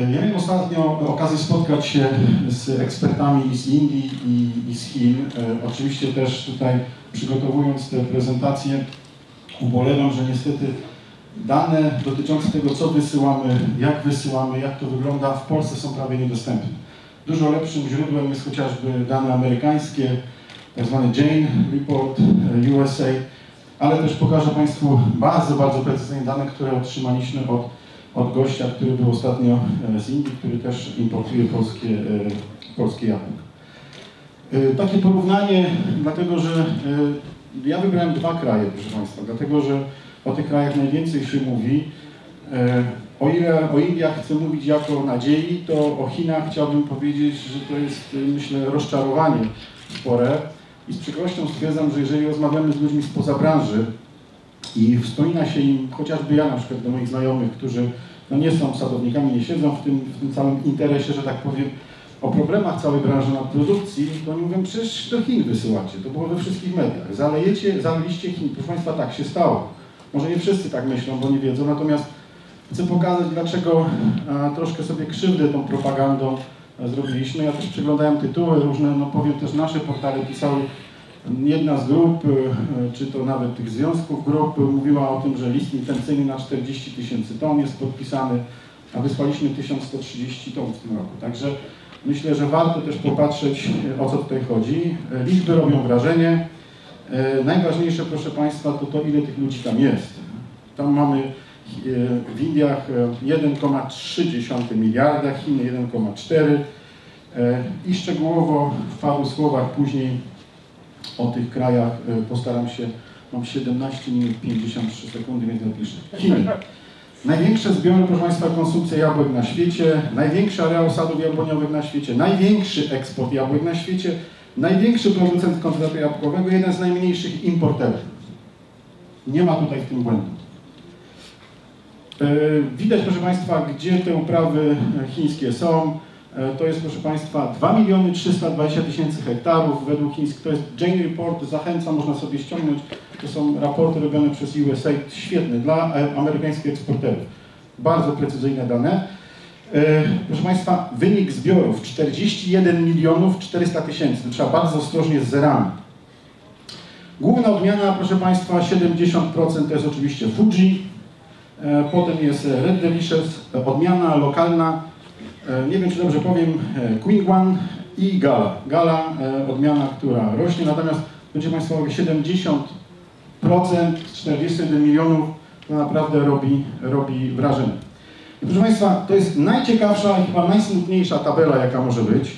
Ja miałem ostatnio okazję spotkać się z ekspertami z Indii i, i z Chin. E, oczywiście też tutaj przygotowując te prezentacje ubolewam, że niestety dane dotyczące tego, co wysyłamy, jak wysyłamy, jak to wygląda, w Polsce są prawie niedostępne. Dużo lepszym źródłem jest chociażby dane amerykańskie, tak zwany Jane Report e, USA, ale też pokażę Państwu bardzo, bardzo precyzyjne dane, które otrzymaliśmy od, od gościa, który był ostatnio e, z Indii, który też importuje polskie, e, polskie jabłka. Takie porównanie, dlatego że ja wybrałem dwa kraje, proszę Państwa, dlatego że o tych krajach najwięcej się mówi. O ile o Indiach chcę mówić jako nadziei, to o Chinach chciałbym powiedzieć, że to jest, myślę, rozczarowanie spore. I z przykrością stwierdzam, że jeżeli rozmawiamy z ludźmi spoza branży i wspomina się im, chociażby ja na przykład do moich znajomych, którzy no nie są sadownikami, nie siedzą w tym, w tym całym interesie, że tak powiem, o problemach całej branży na produkcji, to oni mówią, przecież do Chin wysyłacie, to było we wszystkich mediach. Zalejecie, zaleliście Chin. Proszę Państwa, tak się stało. Może nie wszyscy tak myślą, bo nie wiedzą, natomiast chcę pokazać, dlaczego a, troszkę sobie krzywdę tą propagandą zrobiliśmy. Ja też przeglądałem tytuły różne, no powiem też nasze portale pisały, jedna z grup, e, czy to nawet tych związków grup, mówiła o tym, że list intencyjny na 40 tysięcy ton jest podpisany, a wysłaliśmy 1130 ton w tym roku. Także myślę, że warto też popatrzeć, o co tutaj chodzi. E, liczby robią wrażenie. E, najważniejsze, proszę Państwa, to to, ile tych ludzi tam jest. Tam mamy w Indiach 1,3 miliarda, Chiny 1,4 i szczegółowo w paru słowach później o tych krajach postaram się, mam 17 minut 53 sekundy, więc napiszę. Chiny. Największe zbiory, proszę Państwa, konsumpcja jabłek na świecie, największy areał sadów jabłoniowych na świecie, największy eksport jabłek na świecie, największy producent koncentratu jabłkowego, jeden z najmniejszych importerów. Nie ma tutaj w tym błędu. E, widać, proszę Państwa, gdzie te uprawy chińskie są. E, to jest, proszę Państwa, 2 miliony 320 tysięcy hektarów według chińskich. To jest Jane Report, zachęcam, można sobie ściągnąć. To są raporty robione przez USA, świetne, dla e, amerykańskich eksporterów. Bardzo precyzyjne dane. Proszę Państwa, wynik zbiorów 41 milionów 400 tysięcy. Trzeba bardzo ostrożnie z zerami. Główna odmiana, proszę Państwa, 70% to jest oczywiście Fuji, E, potem jest Red Delicious, odmiana lokalna, e, nie wiem czy dobrze powiem, e, One i Gala. Gala, odmiana, która rośnie, natomiast będzie Państwo mówić 70%, 41 milionów, to naprawdę robi, robi wrażenie. I proszę Państwa, to jest najciekawsza i chyba najsmutniejsza tabela, jaka może być.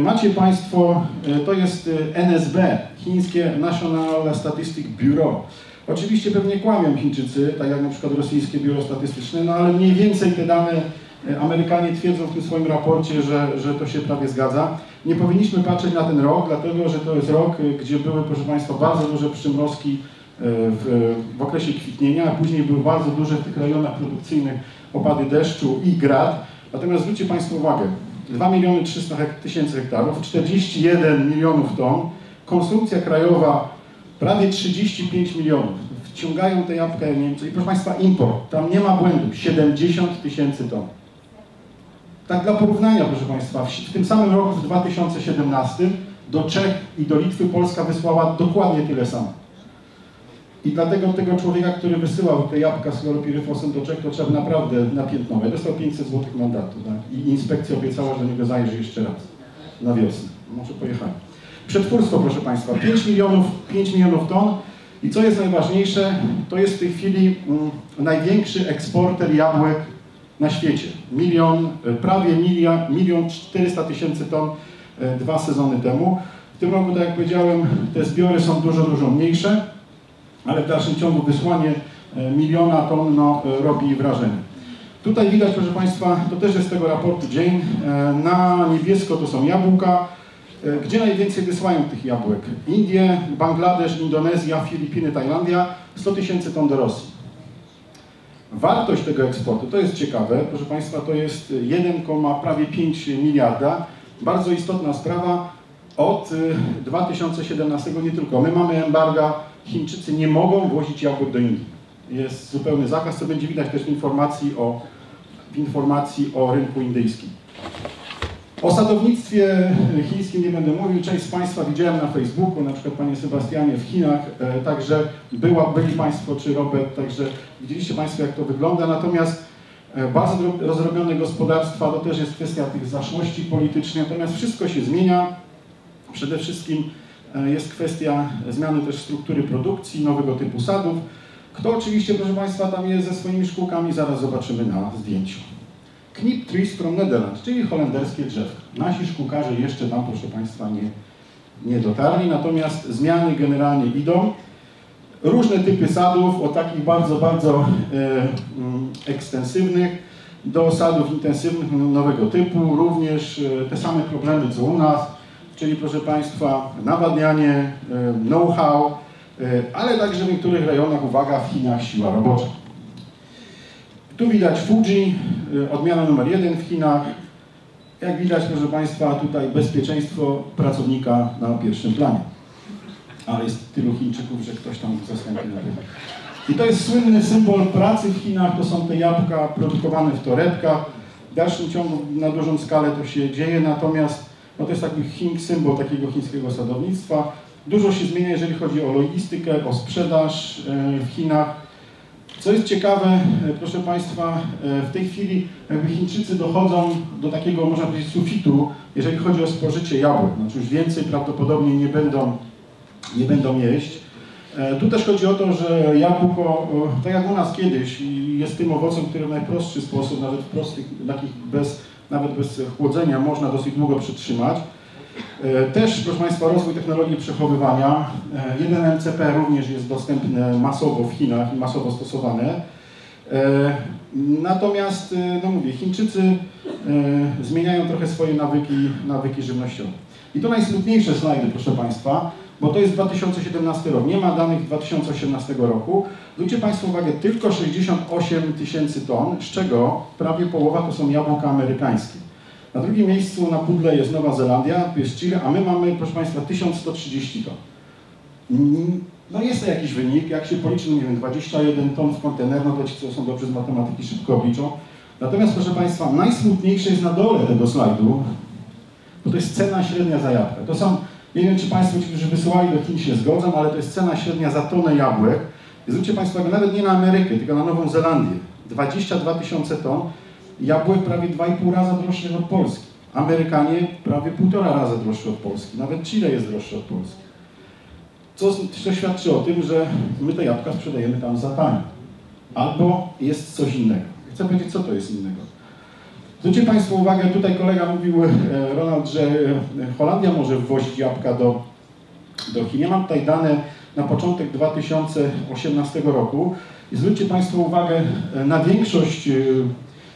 Macie Państwo, to jest NSB, chińskie National Statistic Bureau. Oczywiście pewnie kłamią Chińczycy, tak jak na przykład rosyjskie biuro statystyczne, no ale mniej więcej te dane e, Amerykanie twierdzą w tym swoim raporcie, że, że to się prawie zgadza. Nie powinniśmy patrzeć na ten rok, dlatego że to jest rok, e, gdzie były, proszę Państwa, bardzo duże przymrozki e, w, w okresie kwitnienia, a później były bardzo duże w tych rejonach produkcyjnych opady deszczu i grad. Natomiast zwróćcie Państwo uwagę, 2 miliony 300 tysięcy hektarów, 41 milionów ton, konsumpcja krajowa prawie 35 milionów. Wciągają te jabłka Niemcy i proszę Państwa import, tam nie ma błędu, 70 tysięcy ton. Tak dla porównania, proszę Państwa, w tym samym roku, w 2017, do Czech i do Litwy Polska wysłała dokładnie tyle samo. I dlatego tego człowieka, który wysyłał te jabłka z chloropiryfosem do Czech, to trzeba naprawdę napiętnować. Dostał 500 zł mandatu, tak? I inspekcja obiecała, że do niego zajrzy jeszcze raz na wiosnę. Może pojechali. Przetwórstwo, proszę Państwa, 5 milionów, 5 milionów ton. I co jest najważniejsze, to jest w tej chwili mm, największy eksporter jabłek na świecie. Milion, e, prawie milion, milion 400 tysięcy ton e, dwa sezony temu. W tym roku, tak jak powiedziałem, te zbiory są dużo, dużo mniejsze, ale w dalszym ciągu wysłanie e, miliona ton no, robi wrażenie. Tutaj widać, proszę Państwa, to też jest z tego raportu Jane, na niebiesko to są jabłka, gdzie najwięcej wysyłają tych jabłek? Indie, Bangladesz, Indonezja, Filipiny, Tajlandia, 100 tysięcy ton do Rosji. Wartość tego eksportu, to jest ciekawe, proszę Państwa, to jest 1, prawie 5 miliarda. Bardzo istotna sprawa. Od 2017 y, nie tylko. My mamy embarga, Chińczycy nie mogą wozić jabłek do Indii. Jest zupełny zakaz, co będzie widać też w informacji o w informacji o rynku indyjskim. O sadownictwie chińskim nie będę mówił. Część z Państwa widziałem na Facebooku, na przykład Panie Sebastianie w Chinach, e, także była, byli Państwo czy Robert, także widzieliście Państwo jak to wygląda. Natomiast e, bardzo rozrobione gospodarstwa to też jest kwestia tych zaszłości politycznych, natomiast wszystko się zmienia. Przede wszystkim e, jest kwestia zmiany też struktury produkcji, nowego typu sadów. Kto oczywiście, proszę Państwa, tam jest ze swoimi szkółkami, zaraz zobaczymy na zdjęciu. Knip Trees from Netherlands, czyli holenderskie drzewka. Nasi szkółkarze jeszcze tam, proszę Państwa, nie, nie dotarli, natomiast zmiany generalnie idą. Różne typy sadów, od takich bardzo, bardzo e, mm, ekstensywnych do sadów intensywnych nowego typu, również e, te same problemy co u nas, czyli proszę Państwa nawadnianie, e, know-how, e, ale także w niektórych rejonach, uwaga, w Chinach siła robocza. Tu widać Fuji, odmiana numer jeden w Chinach. Jak widać, proszę Państwa, tutaj bezpieczeństwo pracownika na pierwszym planie. Ale jest tylu Chińczyków, że ktoś tam zastępuje na tym. I to jest słynny symbol pracy w Chinach, to są te jabłka produkowane w torebkach. W dalszym ciągu na dużą skalę to się dzieje, natomiast no to jest taki Ching, symbol takiego chińskiego sadownictwa. Dużo się zmienia, jeżeli chodzi o logistykę, o sprzedaż y, w Chinach. Co jest ciekawe, e, proszę Państwa, e, w tej chwili jakby Chińczycy dochodzą do takiego, można powiedzieć, sufitu, jeżeli chodzi o spożycie jabłek. Znaczy już więcej prawdopodobnie nie będą, nie będą jeść. E, tu też chodzi o to, że jabłko, tak jak u nas kiedyś, jest tym owocem, który w najprostszy sposób, nawet w prostych, takich bez, nawet bez chłodzenia, można dosyć długo przytrzymać. E, też, proszę Państwa, rozwój technologii przechowywania. E, jeden MCP również jest dostępny masowo w Chinach i masowo stosowane. E, natomiast, no mówię, Chińczycy zmieniają trochę swoje nawyki, nawyki żywnościowe. I to najsmutniejsze slajdy, proszę Państwa, bo to jest 2017 rok. Nie ma danych 2018 roku. Zwróćcie Państwo uwagę, tylko 68 tysięcy ton, z czego prawie połowa to są jabłka amerykańskie. Na drugim miejscu na pudle jest Nowa Zelandia, jest Chile, a my mamy, proszę Państwa, 1130 ton. Mm, no jest to jakiś wynik, jak się policzy, nie wiem, 21 ton w kontener, no to ci, co są dobrze z matematyki, szybko obliczą. Natomiast, proszę Państwa, najsmutniejsze jest na dole tego slajdu, bo to jest cena średnia za jabłkę. To są, nie wiem, czy Państwo, ci, którzy wysyłali do Chin się zgodzą, ale to jest cena średnia za tonę jabłek. Zwróćcie Państwo nawet nie na Amerykę, tylko na Nową Zelandię. 22 tysiące ton, Jabłek prawie 2,5 raza droższy od Polski. Amerykanie prawie półtora raza droższy od Polski. Nawet Chile jest droższy od Polski. Co, co świadczy o tym, że my te jabłka sprzedajemy tam za tanie. Albo jest coś innego. Chcę powiedzieć, co to jest innego. Zwróćcie Państwo uwagę, tutaj kolega mówił, e, Ronald, że e, Holandia może wwozić jabłka do, do Chin. Ja mam tutaj dane na początek 2018 roku i zwróćcie Państwo uwagę e, na większość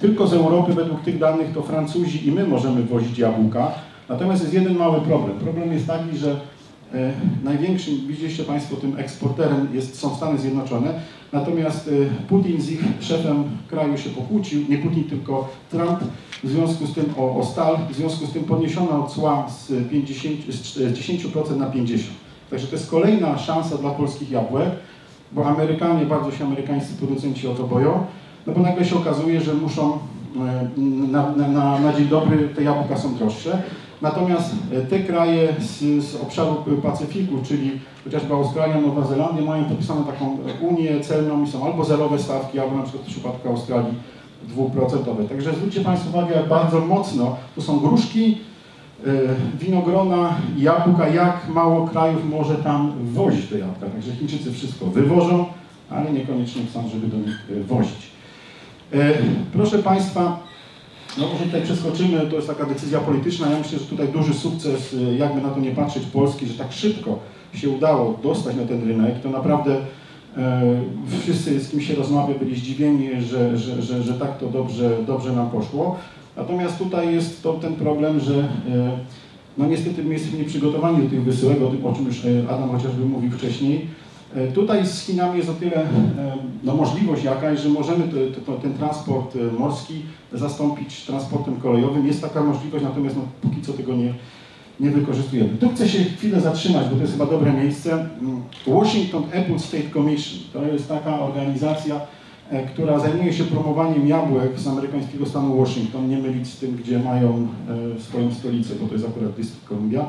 tylko z Europy według tych danych to Francuzi i my możemy wozić jabłka. Natomiast jest jeden mały problem. Problem jest taki, że e, największym, widzieliście Państwo, tym eksporterem jest, są Stany Zjednoczone. Natomiast e, Putin z ich szefem kraju się pokłócił, nie Putin, tylko Trump, w związku z tym o, o stal, w związku z tym podniesiono cła z, 50, z 10% na 50%. Także to jest kolejna szansa dla polskich jabłek, bo Amerykanie, bardzo się amerykańscy producenci o to boją no bo nagle się okazuje, że muszą e, na, na, na dzień dobry te jabłka są droższe. Natomiast e, te kraje z, z, obszaru Pacyfiku, czyli chociażby Australia, Nowa Zelandia, mają podpisaną taką unię celną i są albo zerowe stawki, albo na przykład w przypadku Australii dwuprocentowe. Także zwróćcie Państwo uwagę, bardzo mocno to są gruszki, e, winogrona, jabłka, jak mało krajów może tam wozić te jabłka. Także Chińczycy wszystko wywożą, ale niekoniecznie chcą, żeby do nich wozić. E, proszę Państwa, no może tutaj przeskoczymy, to jest taka decyzja polityczna. Ja myślę, że tutaj duży sukces, e, jakby na to nie patrzeć, Polski, że tak szybko się udało dostać na ten rynek. To naprawdę e, wszyscy, z kim się rozmawia, byli zdziwieni, że, że, że, że tak to dobrze, dobrze nam poszło. Natomiast tutaj jest to ten problem, że no niestety my jesteśmy nieprzygotowani do tych wysyłek, o tym o czym już Adam chociażby mówił wcześniej. E, tutaj z Chinami jest o tyle e, no, możliwość jakaś, że możemy ten transport e, morski zastąpić transportem kolejowym. Jest taka możliwość, natomiast no, póki co tego nie, nie wykorzystujemy. Tu chcę się chwilę zatrzymać, bo to jest chyba dobre miejsce. Mm, Washington Apple State Commission to jest taka organizacja, która zajmuje się promowaniem jabłek z amerykańskiego stanu Washington, nie mylić z tym, gdzie mają swoją stolicę, bo to jest akurat District Columbia.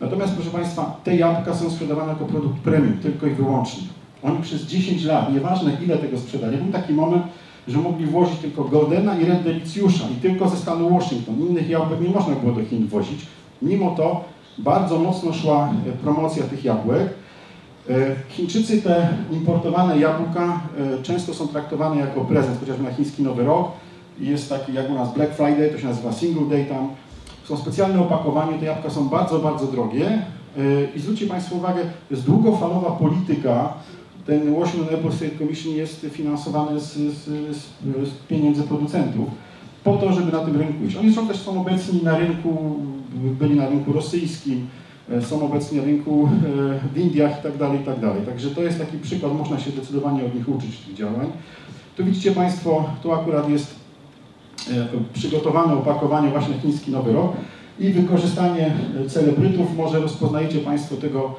Natomiast, proszę Państwa, te jabłka są sprzedawane jako produkt premium, tylko i wyłącznie. Oni przez 10 lat, nieważne ile tego sprzedali, był taki moment, że mogli włożyć tylko Goldena i Red Delicjusza i tylko ze stanu Washington. Innych jabłek nie można było do Chin wozić. Mimo to bardzo mocno szła e, promocja tych jabłek. E, Chińczycy te importowane jabłka e, często są traktowane jako prezent, chociażby na chiński Nowy Rok. Jest taki jak u nas Black Friday, to się nazywa Single Day tam. Są specjalne opakowania, te jabłka są bardzo, bardzo drogie. I zwróćcie Państwo uwagę, jest długofalowa polityka ten Washington Airport State Commission jest finansowany z, z, z, pieniędzy producentów po to, żeby na tym rynku iść. Oni są też są obecni na rynku, byli na rynku rosyjskim, e, są obecni na rynku e, w Indiach i tak dalej, i tak dalej. Także to jest taki przykład, można się zdecydowanie od nich uczyć tych działań. Tu widzicie Państwo, tu akurat jest e, przygotowane opakowanie właśnie chiński Nowy Rok i wykorzystanie celebrytów. Może rozpoznajecie Państwo tego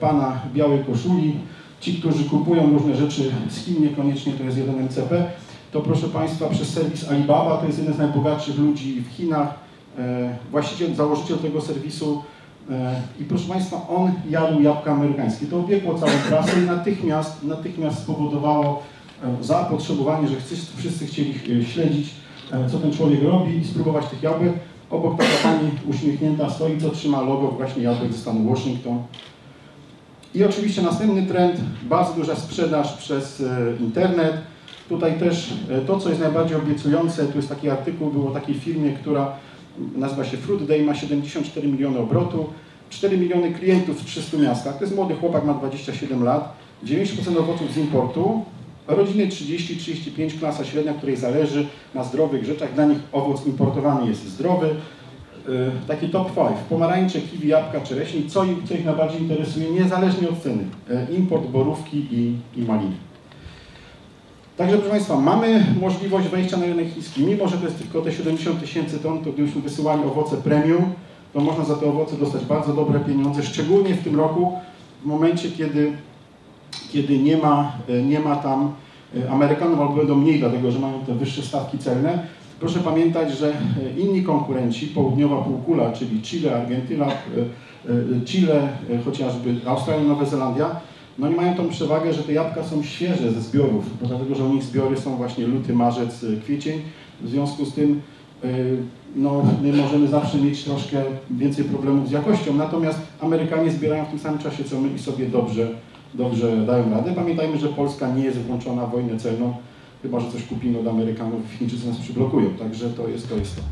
pana w białej koszuli, Ci, którzy kupują różne rzeczy z Chin, niekoniecznie to jest jeden MCP, to proszę Państwa przez serwis Alibaba, to jest jeden z najbogatszych ludzi w Chinach, e, właściciel, założyciel tego serwisu e, i proszę Państwa, on jadł jabłka amerykańskie. To obiegło całą prasę i natychmiast, natychmiast spowodowało e, zapotrzebowanie, że wszyscy chcieli śledzić, co ten człowiek robi i spróbować tych jabłek. Obok taka pani uśmiechnięta stoi, co trzyma logo właśnie jabłek ze stanu Washington. I oczywiście następny trend, bardzo duża sprzedaż przez e, internet. Tutaj też e, to, co jest najbardziej obiecujące, tu jest taki artykuł, było o takiej firmie, która nazywa się Fruit Day, ma 74 miliony obrotu, 4 miliony klientów w 300 miastach. To jest młody chłopak, ma 27 lat, 90% owoców z importu, rodziny 30-35, klasa średnia, której zależy na zdrowych rzeczach. Dla nich owoc importowany jest zdrowy, Y, taki top 5. Pomarańcze, kiwi, jabłka, czereśni. Co, co ich najbardziej interesuje, niezależnie od ceny. Y, import borówki i, i maliny. Także proszę Państwa, mamy możliwość wejścia na rynek chiński. Mimo, że to jest tylko te 70 tysięcy ton, to gdybyśmy wysyłali owoce premium, to można za te owoce dostać bardzo dobre pieniądze, szczególnie w tym roku, w momencie, kiedy, kiedy nie, ma, y, nie ma tam Amerykanów, albo będą mniej, dlatego że mają te wyższe stawki celne, Proszę pamiętać, że e, inni konkurenci, południowa półkula, czyli Chile, Argentyna, e, e, Chile, chociażby Australia, Nowa Zelandia, no nie mają tą przewagę, że te jabłka są świeże ze zbiorów, dlatego, że u nich zbiory są właśnie luty, marzec, kwiecień. W związku z tym no, my możemy zawsze mieć troszkę więcej problemów z jakością, natomiast Amerykanie zbierają w tym samym czasie co my i sobie dobrze, dobrze dają radę. Pamiętajmy, że Polska nie jest włączona w wojnę celną, chyba że coś kupimy od Amerykanów, Chińczycy nas przyblokują, także to jest to. Jest to.